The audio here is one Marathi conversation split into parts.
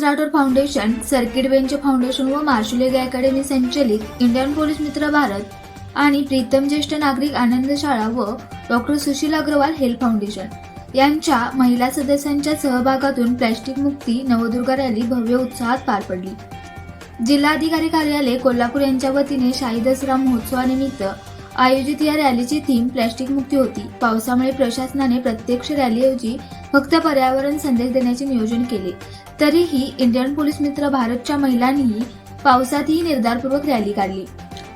Rathod foundation circuit bench foundation व मार्शल अकॅडमी संचलित इंडियन पोलीस मित्र भारत आणि प्रीतम ज्येष्ठ नागरिक आनंद शाळा व doctor Sushil Agarwal health foundation. यांच्या महिला सदस्यांच्या सहभागातून प्लॅस्टिक मुक्ती नवदुर्गा रॅली भव्य उत्साहात पार पडली. जिल्हाधिकारी कार्यालय कोल्हापूर यांच्या वतीने शाही दसरा महोत्सवानिमित्त आयोजित या रॅलीची थीम प्लॅस्टिक मुक्ती होती. पावसामुळे प्रशासनाने प्रत्यक्ष रॅलीऐवजी फक्त पर्यावरण संदेश देण्याचे नियोजन केले. तरीही इंडियन पोलीस मित्र भारतच्या महिलांनीही पावसातही निर्धारपूर्वक रॅली काढली.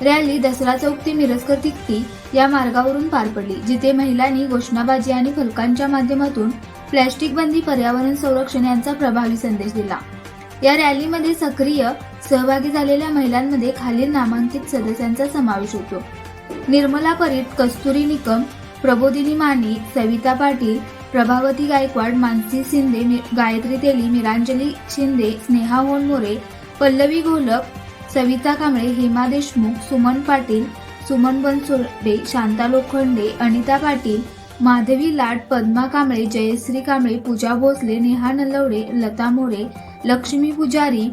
रॅली दसरा चौक ते मिरजकर तिकती या मार्गावरून पार पडली जिथे महिलांनी घोषणाबाजी आणि फलकांच्या माध्यमातून प्लॅस्टिक बंदी पर्यावरण संरक्षण यांचा प्रभावी संदेश दिला. या रॅलीमध्ये सक्रिय सहभागी झालेल्या महिलांमध्ये खालील नामांकित सदस्यांचा समावेश होतो. निर्मला परीट कस्तुरी निकम प्रबोधिनी माने सविता पाटील प्रभावती गायकवाड मानसी शिंदे गायत्री तेली मिरांजली शिंदे स्नेहा मोरे पल्लवी घोलप सविता कांबळे हेमा देशमुख सुमन पाटील सुमन बनसोडे शांता लोखंडे अनिता पाटील माधवी लाट पद्मा कांबळे जयश्री कांबळे पूजा भोसले नेहा नलवडे लता मोरे लक्ष्मी पुजारी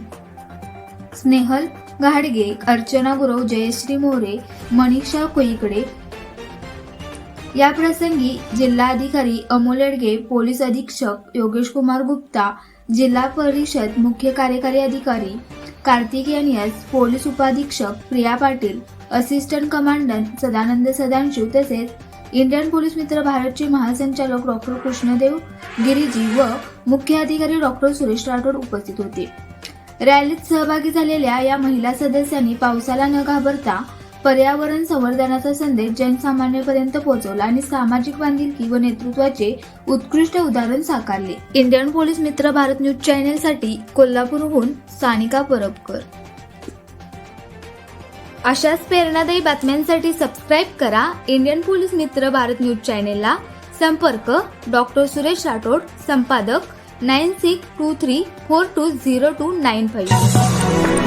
स्नेहल घाडगे अर्चना गुरव जयश्री मोरे मनीषा कोईकडे या प्रसंगी जिल्हाधिकारी अमोल येडगे पोलीस अधीक्षक योगेश कुमार गुप्ता जिल्हा परिषद मुख्य कार्यकारी अधिकारी कार्तिक एस पोलीस उपाधीक्षक प्रिया पाटील असिस्टंट कमांडंट सदानंद सदानशिव तसेच इंडियन पोलीस मित्र भारतचे महासंचालक डॉक्टर कृष्णदेव गिरीजी व मुख्य अधिकारी डॉक्टर सुरेश राठोड उपस्थित होते. रॅलीत सहभागी झालेल्या या महिला सदस्यांनी पावसाला न घाबरता पर्यावरण संवर्धनाचा संदेश जनसामान्यपर्यंत पोहोचवला आणि सामाजिक बांधिलकी व नेतृत्वाचे उत्कृष्ट उदाहरण साकारले. Indian police Mitra Bharat news चॅनेलसाठी कोल्हापूरहून सानिका परबकर. अशाच प्रेरणादायी बातम्यांसाठी सबस्क्राईब करा Indian police Mitra Bharat news चॅनेलला. संपर्क डॉक्टर सुरेश राठोड संपादक nine six two three four two zero two nine five.